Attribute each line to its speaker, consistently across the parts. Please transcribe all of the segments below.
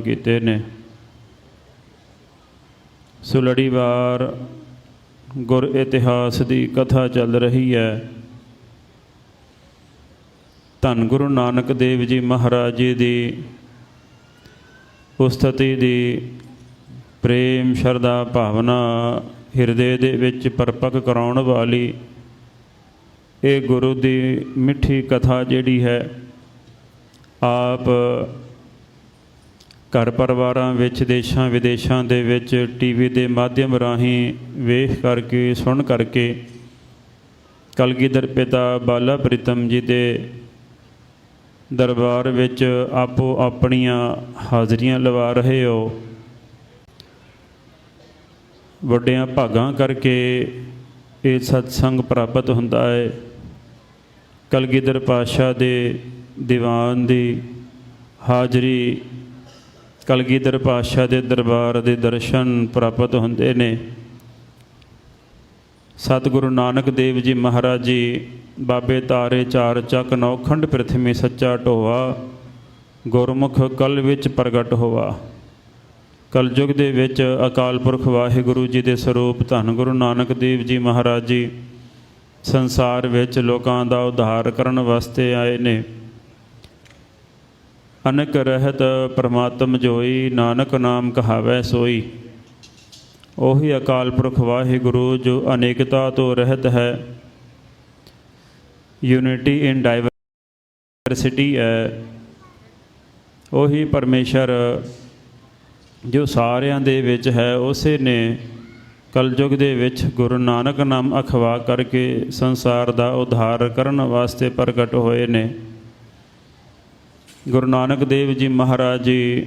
Speaker 1: ਕੀਤੇ ਨੇ। ਸੋ ਲੜੀਵਾਰ ਗੁਰ ਇਤਿਹਾਸ ਦੀ ਕਥਾ ਚੱਲ ਰਹੀ ਹੈ। ਧੰਨ ਗੁਰੂ ਨਾਨਕ ਦੇਵ ਜੀ ਮਹਾਰਾਜ ਜੀ ਦੀ ਉਸਤਤੀ ਦੀ ਪ੍ਰੇਮ ਸ਼ਰਧਾ ਭਾਵਨਾ ਹਿਰਦੇ ਦੇ ਵਿੱਚ ਪਰਪਕ ਕਰਾਉਣ ਵਾਲੀ ਇਹ ਗੁਰੂ ਦੀ ਮਿੱਠੀ ਕਥਾ ਜਿਹੜੀ ਹੈ, ਆਪ ਘਰ ਪਰਿਵਾਰਾਂ ਵਿੱਚ, ਦੇਸ਼ਾਂ ਵਿਦੇਸ਼ਾਂ ਦੇ ਵਿੱਚ ਟੀਵੀ ਦੇ ਮਾਧਿਅਮ ਰਾਹੀਂ ਵੇਖ ਕਰਕੇ, ਸੁਣ ਕਰਕੇ ਕਲਗੀਧਰ ਪਿਤਾ ਬਾਲਾ ਪ੍ਰੀਤਮ ਜੀ ਦੇ ਦਰਬਾਰ ਵਿੱਚ ਆਪੋ ਆਪਣੀਆਂ ਹਾਜ਼ਰੀਆਂ ਲਵਾ ਰਹੇ ਹੋ। ਵੱਡਿਆਂ ਭਾਗਾਂ ਕਰਕੇ ਇਹ ਸਤਸੰਗ ਪ੍ਰਾਪਤ ਹੁੰਦਾ ਹੈ। ਕਲਗੀਧਰ ਪਾਤਸ਼ਾਹ ਦੇ ਦੀਵਾਨ ਦੀ ਹਾਜ਼ਰੀ ਕਲਗੀਧਰ ਪਾਤਸ਼ਾਹ ਦੇ ਦਰਬਾਰ ਦੇ ਦਰਸ਼ਨ ਪ੍ਰਾਪਤ ਹੁੰਦੇ ਨੇ। ਸਤਿਗੁਰੂ ਨਾਨਕ ਦੇਵ ਜੀ ਮਹਾਰਾਜ ਜੀ, ਬਾਬੇ ਤਾਰੇ ਚਾਰ ਚੱਕ ਨੌਖੰਡ ਪ੍ਰਥਮੇ ਸੱਚਾ ਢੋਆ, ਗੁਰਮੁਖ ਕਲ ਵਿੱਚ ਪ੍ਰਗਟ ਹੋਵਾ ਕਲਯੁਗ ਦੇ ਵਿੱਚ ਅਕਾਲ ਪੁਰਖ ਵਾਹਿਗੁਰੂ ਜੀ ਦੇ ਸਰੂਪ ਧੰਨ ਗੁਰੂ ਨਾਨਕ ਦੇਵ ਜੀ ਮਹਾਰਾਜ ਜੀ, ਸੰਸਾਰ ਵਿੱਚ ਲੋਕਾਂ ਦਾ ਉਧਾਰ ਕਰਨ ਵਾਸਤੇ ਆਏ ਨੇ। ਅਨਕ ਰਹਿਤ ਪ੍ਰਮਾਤਮ ਜੋਈ, ਨਾਨਕ ਨਾਮ ਕਹਾਵੈ ਸੋਈ। ਉਹੀ ਅਕਾਲ ਪੁਰਖ ਵਾਹਿਗੁਰੂ ਜੋ ਅਨੇਕਤਾ ਤੋਂ ਰਹਿਤ ਹੈ। ਯੂਨਿਟੀ ਇਨ ਡਾਈਵਰਸਿਟੀ ਹੈ। ਉਹੀ ਪਰਮੇਸ਼ਰ ਜੋ ਸਾਰਿਆਂ ਦੇ ਵਿੱਚ ਹੈ, ਉਸੇ ਨੇ ਕਲਯੁਗ ਦੇ ਵਿੱਚ ਗੁਰੂ ਨਾਨਕ ਨਾਮ ਅਖਵਾ ਕਰਕੇ ਸੰਸਾਰ ਦਾ ਉਧਾਰ ਕਰਨ ਵਾਸਤੇ ਪ੍ਰਗਟ ਹੋਏ ਨੇ। ਗੁਰੂ ਨਾਨਕ ਦੇਵ ਜੀ ਮਹਾਰਾਜ ਜੀ,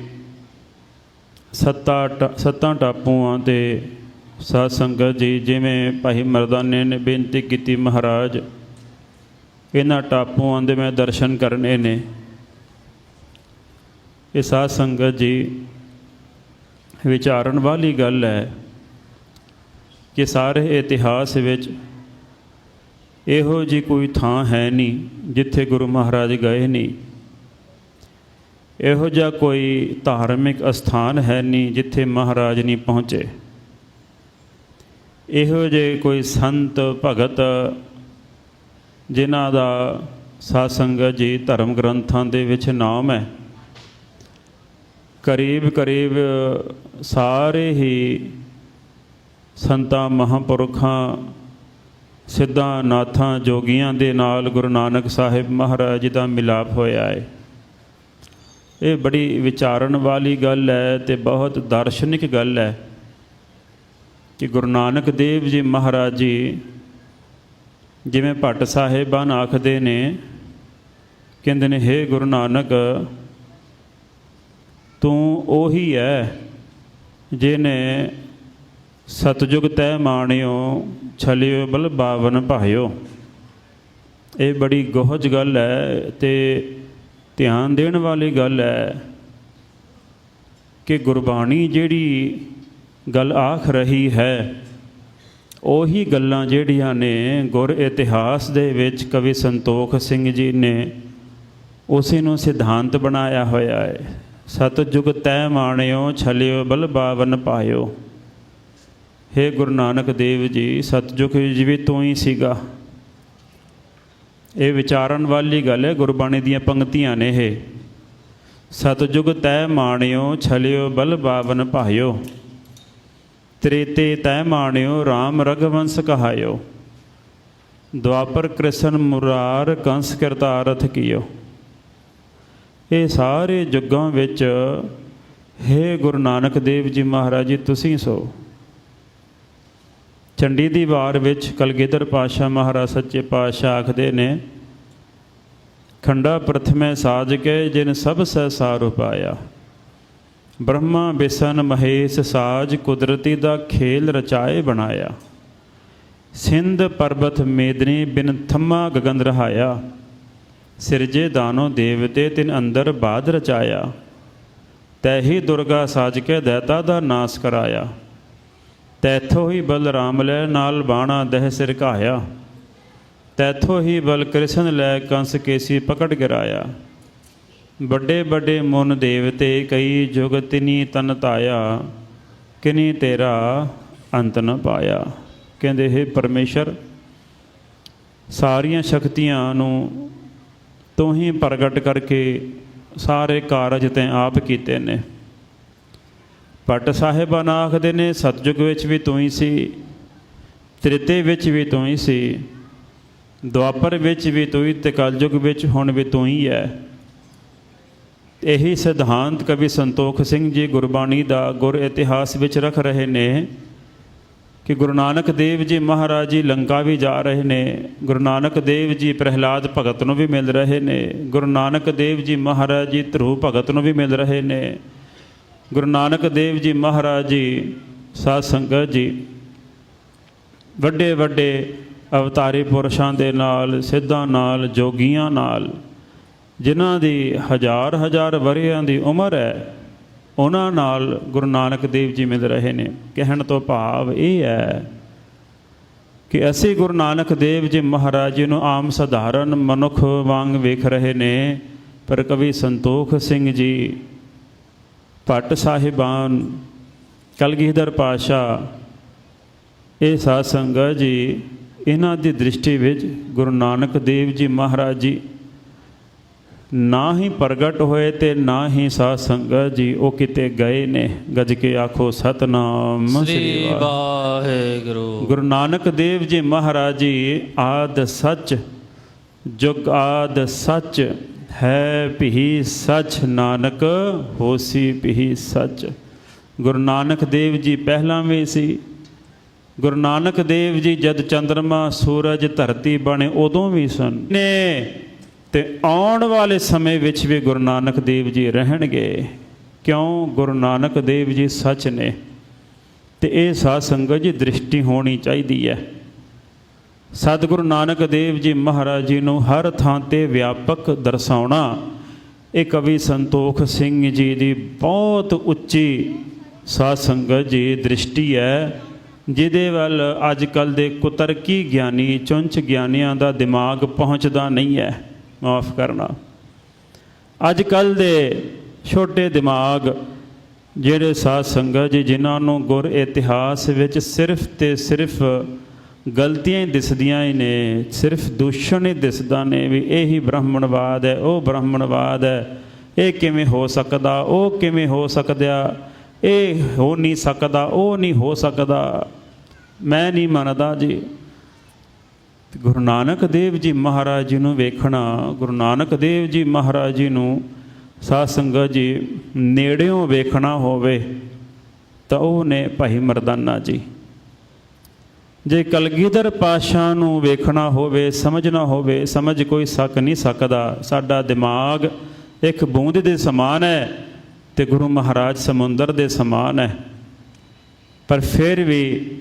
Speaker 1: ਸੱਤਾ ਟ- ਸੱਤਾਂ ਟਾਪੂਆਂ ਤੇ ਸਾਧ ਸੰਗਤ ਜੀ, ਜਿਵੇਂ ਭਾਈ ਮਰਦਾਨੇ ਨੇ ਬੇਨਤੀ ਕੀਤੀ ਮਹਾਰਾਜ, ਇਹਨਾਂ ਟਾਪੂਆਂ ਦੇ ਮੈਂ ਦਰਸ਼ਨ ਕਰਨੇ ਨੇ। ਇਹ ਸਾਧ ਸੰਗਤ ਜੀ, ਵਿਚਾਰਨ ਵਾਲੀ ਗੱਲ ਹੈ ਕਿ ਸਾਰੇ ਇਤਿਹਾਸ ਵਿੱਚ ਇਹੋ ਜੀ ਕੋਈ ਥਾਂ ਹੈ ਨਹੀਂ ਜਿੱਥੇ ਗੁਰੂ ਮਹਾਰਾਜ ਗਏ ਨਹੀਂ। ਇਹੋ ਜਿਹਾ ਕੋਈ ਧਾਰਮਿਕ ਅਸਥਾਨ ਹੈ ਨਹੀਂ ਜਿੱਥੇ ਮਹਾਰਾਜ ਨਹੀਂ ਪਹੁੰਚੇ। ਇਹੋ ਜਿਹੇ ਕੋਈ ਸੰਤ, ਭਗਤ ਜਿਨ੍ਹਾਂ ਦਾ ਸਾਧ ਸੰਗਤ ਜੀ ਧਰਮ ਗ੍ਰੰਥਾਂ ਦੇ ਵਿੱਚ ਨਾਮ ਹੈ, ਕਰੀਬ ਕਰੀਬ ਸਾਰੇ ਹੀ ਸੰਤਾਂ, ਮਹਾਂਪੁਰਖਾਂ, ਸਿੱਧਾਂ, ਨਾਥਾਂ, ਜੋਗੀਆਂ ਦੇ ਨਾਲ ਗੁਰੂ ਨਾਨਕ ਸਾਹਿਬ ਮਹਾਰਾਜ ਜੀ ਦਾ ਮਿਲਾਪ ਹੋਇਆ ਹੈ। ਇਹ ਬੜੀ ਵਿਚਾਰਨ ਵਾਲੀ ਗੱਲ ਹੈ ਤੇ ਬਹੁਤ ਦਾਰਸ਼ਨਿਕ ਗੱਲ ਹੈ ਕਿ ਗੁਰੂ ਨਾਨਕ ਦੇਵ ਜੀ ਮਹਾਰਾਜ ਜੀ ਜਿਵੇਂ ਭੱਟ ਸਾਹਿਬਾਨ ਆਖਦੇ ਨੇ, ਕਹਿੰਦੇ ਨੇ, ਹੇ ਗੁਰੂ ਨਾਨਕ, ਤੂੰ ਉਹੀ ਹੈ ਜਿਨੇ ਸਤਜੁਗ ਤੈ ਮਾਣਿਓ, ਛਲਿਓ ਬਲ ਬਾਵਨ ਭਾਇਓ। ਇਹ ਬੜੀ ਗੋਹਜ ਗੱਲ ਹੈ ਤੇ ਧਿਆਨ ਦੇਣ ਵਾਲੀ ਗੱਲ ਹੈ ਕਿ ਗੁਰਬਾਣੀ ਜਿਹੜੀ ਗੱਲ ਆਖ ਰਹੀ ਹੈ, ਉਹੀ ਗੱਲਾਂ ਜਿਹੜੀਆਂ ਨੇ ਗੁਰ ਇਤਿਹਾਸ ਦੇ ਵਿੱਚ ਕਵੀ ਸੰਤੋਖ ਸਿੰਘ ਜੀ ਨੇ ਉਸੇ ਨੂੰ ਸਿਧਾਂਤ ਬਣਾਇਆ ਹੋਇਆ ਹੈ। ਸਤਜੁਗ ਤੈ ਮਾਣਿਓ, ਛਲਿਓ, ਬਲ ਬਾਵਨ ਪਾਇਓ। ਹੇ ਗੁਰੂ ਨਾਨਕ ਦੇਵ ਜੀ ਸਤਜੁਗ ਜਿਵੇਂ ਤੂੰ ਹੀ ਸੀਗਾ। ਇਹ ਵਿਚਾਰਨ ਵਾਲੀ ਗੱਲ ਹੈ, ਗੁਰਬਾਣੀ ਦੀਆਂ ਪੰਕਤੀਆਂ ਨੇ ਇਹ। ਸਤਜੁਗ ਤੈ ਮਾਣਿਓ, ਛਲਿਓ ਬਲ ਬਾਵਨ ਭਾਇਓ। ਤ੍ਰੇਤੇ ਤੈ ਮਾਣਿਓ RAM ਰਗਵੰਸ ਕਹਾਇਓ। ਦੁਆਪਰ ਕ੍ਰਿਸ਼ਨ ਮੁਰਾਰ ਕੰਸ ਕਰਤਾਰਥ ਕੀਓ। ਇਹ ਸਾਰੇ ਯੁੱਗਾਂ ਵਿੱਚ, ਹੇ ਗੁਰੂ ਨਾਨਕ ਦੇਵ ਜੀ ਮਹਾਰਾਜ ਜੀ, ਤੁਸੀਂ ਸੋ। ਚੰਡੀ ਦੀ ਵਾਰ ਵਿੱਚ ਕਲਗੀਧਰ ਪਾਤਸ਼ਾਹ ਮਹਾਰਾਜ ਸੱਚੇ ਪਾਤਸ਼ਾਹ ਆਖਦੇ ਨੇ ਖੰਡਾ ਪ੍ਰਥਮੇ ਸਾਜ ਕੇ ਜਿਨ ਸਭ ਸਹਿਸਾਰ ਉਪਾਇਆ। ਬ੍ਰਹਮਾ ਬਿਸਨ ਮਹੇਸ਼ ਸਾਜ ਕੁਦਰਤੀ ਦਾ ਖੇਲ ਰਚਾਏ ਬਣਾਇਆ। ਸਿੰਧ ਪਰਬਤ ਮੇਦਨੀ ਬਿਨ ਥੰਮਾ ਗਗਨ ਰਹਾਇਆ। ਸਿਰਜੇ ਦਾਨੋ ਦੇਵਤੇ ਤਿਨ ਅੰਦਰ ਬਾਦ ਰਚਾਇਆ। ਤੈਹੀ ਦੁਰਗਾ ਸਾਜ ਕੇ ਦੈਤਾ ਦਾ ਨਾਸ ਕਰਾਇਆ। ਤੈਥੋ ਹੀ ਬਲ ਰਾਮ ਲੈ ਨਾਲ ਬਾਣਾ ਦਹਿ ਸਿਰ ਘਾਇਆ। ਤੈਥੋਂ ਹੀ ਬਲਕ੍ਰਿਸ਼ਨ ਲੈ ਕੰਸ ਕੇਸੀ ਪਕੜ ਗਿਰਾਇਆ। ਵੱਡੇ ਵੱਡੇ ਮਨ ਦੇਵਤੇ ਕਈ ਜੁਗ ਤਿਨੀ ਤਨ ਤਾਇਆ, ਕਿਨੀ ਤੇਰਾ ਅੰਤ ਨ ਪਾਇਆ। ਕਹਿੰਦੇ, ਹੈ ਪਰਮੇਸ਼ਰ, ਸਾਰੀਆਂ ਸ਼ਕਤੀਆਂ ਨੂੰ ਤੂੰ ਹੀ ਪ੍ਰਗਟ ਕਰਕੇ ਸਾਰੇ ਕਾਰਜ ਤੈਂ ਆਪ ਕੀਤੇ ਨੇ। ਪਟ ਸਾਹਿਬਾਨ ਆਖਦੇ ਨੇ, ਸਤਜੁਗ ਵਿੱਚ ਵੀ ਤੂੰ ਹੀ ਸੀ, ਤ੍ਰਿਤੇ ਵਿੱਚ ਵੀ ਤੂੰ ਹੀ ਸੀ। ਦੁਆਪਰ ਵਿੱਚ ਵੀ ਤੂੰ ਹੀ ਤੇ ਕਲਯੁਗ ਵਿੱਚ ਹੁਣ ਵੀ ਤੂੰ ਹੀ ਹੈ। ਇਹੀ ਸਿਧਾਂਤ ਕਵੀ ਸੰਤੋਖ ਸਿੰਘ ਜੀ ਗੁਰਬਾਣੀ ਦਾ ਗੁਰ ਇਤਿਹਾਸ ਵਿੱਚ ਰੱਖ ਰਹੇ ਨੇ ਕਿ ਗੁਰੂ ਨਾਨਕ ਦੇਵ ਜੀ ਮਹਾਰਾਜ ਜੀ ਲੰਕਾ ਵੀ ਜਾ ਰਹੇ ਨੇ, ਗੁਰੂ ਨਾਨਕ ਦੇਵ ਜੀ ਪ੍ਰਹਿਲਾਦ ਭਗਤ ਨੂੰ ਵੀ ਮਿਲ ਰਹੇ ਨੇ, ਗੁਰੂ ਨਾਨਕ ਦੇਵ ਜੀ ਮਹਾਰਾਜ ਜੀ ਧਰੂ ਭਗਤ ਨੂੰ ਵੀ ਮਿਲ ਰਹੇ ਨੇ, ਗੁਰੂ ਨਾਨਕ ਦੇਵ ਜੀ ਮਹਾਰਾਜ ਜੀ ਸਾਧ ਸੰਗਤ ਜੀ ਵੱਡੇ ਵੱਡੇ ਅਵਤਾਰੀ ਪੁਰਸ਼ਾਂ ਦੇ ਨਾਲ, ਸਿੱਧਾਂ ਨਾਲ, ਜੋਗੀਆਂ ਨਾਲ। ਜਿਨ੍ਹਾਂ ਦੀ ਹਜ਼ਾਰ ਹਜ਼ਾਰ ਵਰਿਆਂ ਦੀ ਉਮਰ ਹੈ, ਉਹਨਾਂ ਨਾਲ ਗੁਰੂ ਨਾਨਕ ਦੇਵ ਜੀ ਮਿਲ ਰਹੇ ਨੇ। ਕਹਿਣ ਤੋਂ ਭਾਵ ਇਹ ਹੈ ਕਿ ਅਸੀਂ ਗੁਰੂ ਨਾਨਕ ਦੇਵ ਜੀ ਮਹਾਰਾਜ ਜੀ ਨੂੰ ਆਮ ਸਧਾਰਨ ਮਨੁੱਖ ਵਾਂਗ ਵੇਖ ਰਹੇ ਨੇ। ਪਰ ਕਵੀ ਸੰਤੋਖ ਸਿੰਘ ਜੀ, ਭੱਟ ਸਾਹਿਬਾਨ, ਕਲਗੀਧਰ ਪਾਸ਼ਾ ਇਹ ਸਾਧ ਸੰਗਤ ਜੀ ਇਹਨਾਂ ਦੀ ਦ੍ਰਿਸ਼ਟੀ ਵਿੱਚ ਗੁਰੂ ਨਾਨਕ ਦੇਵ ਜੀ ਮਹਾਰਾਜ ਜੀ ਨਾ ਹੀ ਪ੍ਰਗਟ ਹੋਏ ਤੇ ਨਾ ਹੀ ਸਾਧ ਸੰਗਤ ਜੀ ਉਹ ਕਿਤੇ ਗਏ ਨੇ। ਗੱਜ ਕੇ ਆਖੋ ਸਤਨਾਮ
Speaker 2: ਸ੍ਰੀ
Speaker 1: ਵਾਹਿਗੁਰੂ। ਗੁਰੂ ਨਾਨਕ ਦੇਵ ਜੀ ਮਹਾਰਾਜ ਜੀ ਆਦ ਸੱਚ ਜੁਗ ਆਦ ਸੱਚ ਹੈ ਭੀ ਸੱਚ ਨਾਨਕ ਹੋਸੀ ਭੀ ਸੱਚ। ਗੁਰੂ ਨਾਨਕ ਦੇਵ ਜੀ ਪਹਿਲਾਂ ਵੀ ਸੀ ਗੁਰੂ ਨਾਨਕ ਦੇਵ ਜੀ ਜਦ ਚੰਦਰਮਾ ਸੂਰਜ ਧਰਤੀ ਬਣੇ ਉਦੋਂ ਵੀ ਸਨ। ਨੇ ਤੇ ਆਉਣ ਵਾਲੇ ਸਮੇਂ ਵਿੱਚ ਵੀ ਗੁਰੂ ਨਾਨਕ ਦੇਵ ਜੀ ਰਹਿਣਗੇ। ਕਿਉਂ? ਗੁਰੂ ਨਾਨਕ ਦੇਵ ਜੀ ਸੱਚ ਨੇ। ਤੇ ਇਹ ਸਾਧ ਸੰਗਤ ਜੀ ਦ੍ਰਿਸ਼ਟੀ ਹੋਣੀ ਚਾਹੀਦੀ ਹੈ। ਸਤਿਗੁਰੂ ਨਾਨਕ ਦੇਵ ਜੀ ਮਹਾਰਾਜ ਜੀ ਨੂੰ ਹਰ ਥਾਂ ਤੇ ਵਿਆਪਕ ਦਰਸਾਉਣਾ ਇਹ ਕਵੀ ਸੰਤੋਖ ਸਿੰਘ ਜੀ ਦੀ ਬਹੁਤ ਉੱਚੀ ਸਾਧ ਸੰਗਤ ਜੀ ਦ੍ਰਿਸ਼ਟੀ ਹੈ। ਜਿਹਦੇ ਵੱਲ ਅੱਜ ਕੱਲ ਦੇ ਕੁਤਰਕੀ ਗਿਆਨੀ ਚੁੰਚ ਗਿਆਨੀਆਂ ਦਾ ਦਿਮਾਗ ਪਹੁੰਚਦਾ ਨਹੀਂ ਹੈ। ਮਾਫ ਕਰਨਾ। ਅੱਜ ਕੱਲ ਦੇ ਛੋਟੇ ਦਿਮਾਗ ਜਿਹੜੇ ਸਾਧ ਸੰਗਤ ਜੀ, ਜਿਨ੍ਹਾਂ ਨੂੰ ਗੁਰ ਇਤਿਹਾਸ ਵਿੱਚ ਸਿਰਫ ਤੇ ਸਿਰਫ ਗਲਤੀਆਂ ਹੀ ਦਿਸਦੀਆਂ ਹੀ ਨੇ, ਸਿਰਫ ਦੂਸ਼ਣ ਹੀ ਦਿਸਦਾ ਨੇ ਵੀ ਇਹੀ ਬ੍ਰਾਹਮਣਵਾਦ ਹੈ, ਉਹ ਬ੍ਰਾਹਮਣਵਾਦ ਹੈ, ਇਹ ਕਿਵੇਂ ਹੋ ਸਕਦਾ, ਉਹ ਕਿਵੇਂ ਹੋ ਸਕਦਾ ਇਹ ਹੋ ਨਹੀਂ ਸਕਦਾ, ਉਹ ਨਹੀਂ ਹੋ ਸਕਦਾ। ਮੈਂ ਨਹੀਂ ਮੰਨਦਾ ਜੀ। ਗੁਰੂ ਨਾਨਕ ਦੇਵ ਜੀ ਮਹਾਰਾਜ ਜੀ ਨੂੰ ਵੇਖਣਾ, ਗੁਰੂ ਨਾਨਕ ਦੇਵ ਜੀ ਮਹਾਰਾਜ ਜੀ ਨੂੰ ਸਾਧ ਸੰਗਤ ਜੀ ਨੇੜਿਓਂ ਵੇਖਣਾ ਹੋਵੇ, ਤਾਂ ਉਹ ਨੇ ਭਾਈ ਮਰਦਾਨਾ ਜੀ। ਜੇ ਕਲਗੀਧਰ ਪਾਸ਼ਾ ਨੂੰ ਵੇਖਣਾ ਹੋਵੇ, ਸਮਝਣਾ ਹੋਵੇ, ਸਮਝ ਕੋਈ ਸਕ ਨਹੀਂ ਸਕਦਾ। ਸਾਡਾ ਦਿਮਾਗ ਇੱਕ ਬੂੰਦ ਦੇ ਸਮਾਨ ਹੈ। ਤੇ ਗੁਰੂ ਮਹਾਰਾਜ ਸਮੁੰਦਰ ਦੇ ਸਮਾਨ ਹੈ। ਪਰ ਫਿਰ ਵੀ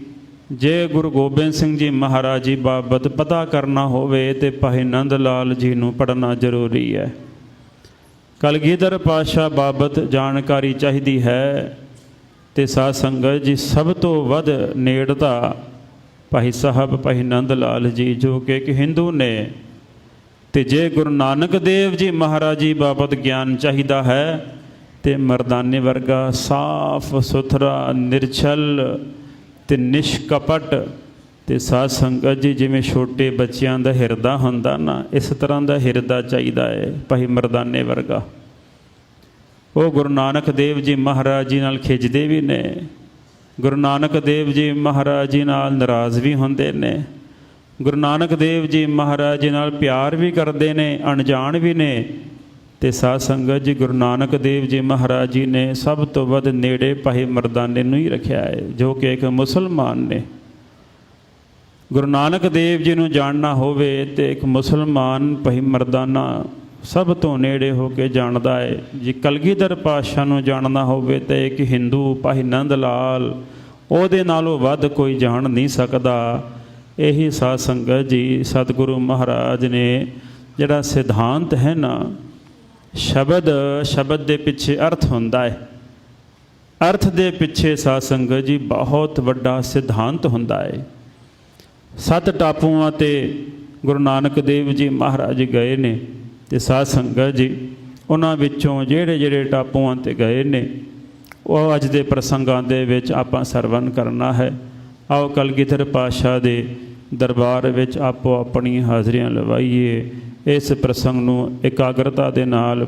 Speaker 1: ਜੇ ਗੁਰੂ ਗੋਬਿੰਦ ਸਿੰਘ ਜੀ ਮਹਾਰਾਜ ਜੀ ਬਾਬਤ ਪਤਾ ਕਰਨਾ ਹੋਵੇ ਤੇ ਭਾਈ ਨੰਦ ਲਾਲ ਜੀ ਨੂੰ ਪੜਨਾ ਜ਼ਰੂਰੀ ਹੈ। ਕਲਗੀਧਰ ਪਾਸ਼ਾ ਬਾਬਤ ਜਾਣਕਾਰੀ ਚਾਹੀਦੀ ਹੈ ਤੇ ਸਾਧ ਸੰਗਤ ਜੀ ਸਭ ਤੋਂ ਵੱਧ ਨੇੜਤਾ ਭਾਈ ਸਾਹਿਬ, ਭਾਈ ਨੰਦ ਲਾਲ ਜੀ ਜੋ ਕਿ ਇੱਕ ਹਿੰਦੂ ਨੇ। ਤੇ ਜੇ ਗੁਰੂ ਨਾਨਕ ਦੇਵ ਜੀ ਮਹਾਰਾਜ ਜੀ ਬਾਬਤ ਗਿਆਨ ਚਾਹੀਦਾ ਹੈ ਤੇ ਮਰਦਾਨੇ ਵਰਗਾ ਸਾਫ਼ ਸੁਥਰਾ, ਨਿਰਛਲ ਤੇ ਨਿਸ਼ਕਪਟ ਤੇ ਸਾਧ ਸੰਗਤ ਜੀ, ਜਿਵੇਂ ਛੋਟੇ ਬੱਚਿਆਂ ਦਾ ਹਿਰਦਾ ਹੁੰਦਾ ਨਾ, ਇਸ ਤਰ੍ਹਾਂ ਦਾ ਹਿਰਦਾ ਚਾਹੀਦਾ ਹੈ ਭਾਈ ਮਰਦਾਨੇ ਵਰਗਾ। ਉਹ ਗੁਰੂ ਨਾਨਕ ਦੇਵ ਜੀ ਮਹਾਰਾਜ ਜੀ ਨਾਲ ਖਿੱਚਦੇ ਵੀ ਨੇ, ਗੁਰੂ ਨਾਨਕ ਦੇਵ ਜੀ ਮਹਾਰਾਜ ਜੀ ਨਾਲ ਨਾਰਾਜ਼ ਵੀ ਹੁੰਦੇ ਨੇ, ਗੁਰੂ ਨਾਨਕ ਦੇਵ ਜੀ ਮਹਾਰਾਜ ਜੀ ਨਾਲ ਪਿਆਰ ਵੀ ਕਰਦੇ ਨੇ, ਅਣਜਾਣ ਵੀ ਨੇ ਤੇ ਸਾਧ ਸੰਗਤ ਜੀ, ਗੁਰੂ ਨਾਨਕ ਦੇਵ ਜੀ ਮਹਾਰਾਜ ਜੀ ਨੇ ਸਭ ਤੋਂ ਵੱਧ ਨੇੜੇ ਭਾਈ ਮਰਦਾਨੇ ਨੂੰ ਹੀ ਰੱਖਿਆ ਹੈ, ਜੋ ਕਿ ਇੱਕ ਮੁਸਲਮਾਨ ਨੇ। ਗੁਰੂ ਨਾਨਕ ਦੇਵ ਜੀ ਨੂੰ ਜਾਣਨਾ ਹੋਵੇ ਤੇ ਇੱਕ ਮੁਸਲਮਾਨ ਭਾਈ ਮਰਦਾਨਾ ਸਭ ਤੋਂ ਨੇੜੇ ਹੋ ਕੇ ਜਾਣਦਾ ਹੈ। ਜੇ ਕਲਗੀਧਰ ਪਾਤਸ਼ਾਹ ਨੂੰ ਜਾਣਨਾ ਹੋਵੇ ਤੇ ਇੱਕ ਹਿੰਦੂ ਭਾਈ ਨੰਦ ਲਾਲ ਉਹਦੇ ਨਾਲੋਂ ਵੱਧ ਕੋਈ ਜਾਣ ਨਹੀਂ ਸਕਦਾ। ਇਹੀ ਸਾਧ ਸੰਗਤ ਜੀ, ਸਤਿਗੁਰੂ ਮਹਾਰਾਜ ਨੇ ਜਿਹੜਾ ਸਿਧਾਂਤ ਹੈ ਨਾ ਸ਼ਬਦ ਸ਼ਬਦ ਦੇ ਪਿੱਛੇ ਅਰਥ ਹੁੰਦਾ ਹੈ। ਅਰਥ ਦੇ ਪਿੱਛੇ ਸਾਧ ਸੰਗਤ ਜੀ ਬਹੁਤ ਵੱਡਾ ਸਿਧਾਂਤ ਹੁੰਦਾ ਹੈ। ਸੱਤ ਟਾਪੂਆਂ ਤੇ ਗੁਰੂ ਨਾਨਕ ਦੇਵ ਜੀ ਮਹਾਰਾਜ ਗਏ ਨੇ ਤੇ ਸਾਧ ਸੰਗਤ ਜੀ ਉਹਨਾਂ ਵਿੱਚੋਂ ਜਿਹੜੇ ਜਿਹੜੇ ਟਾਪੂਆਂ ਤੇ ਗਏ ਨੇ, ਉਹ ਅੱਜ ਦੇ ਪ੍ਰਸੰਗਾਂ ਦੇ ਵਿੱਚ ਆਪਾਂ ਸਰਵਨ ਕਰਨਾ ਹੈ। ਆਓ ਕਲਗੀਧਰ ਪਾਤਸ਼ਾਹ ਦੇ ਦਰਬਾਰ ਵਿੱਚ ਆਪੋ ਆਪਣੀਆਂ ਹਾਜ਼ਰੀਆਂ ਲਵਾਈਏ। ਇਸ ਪ੍ਰਸੰਗ ਨੂੰ ਇਕਾਗਰਤਾ ਦੇ ਨਾਲ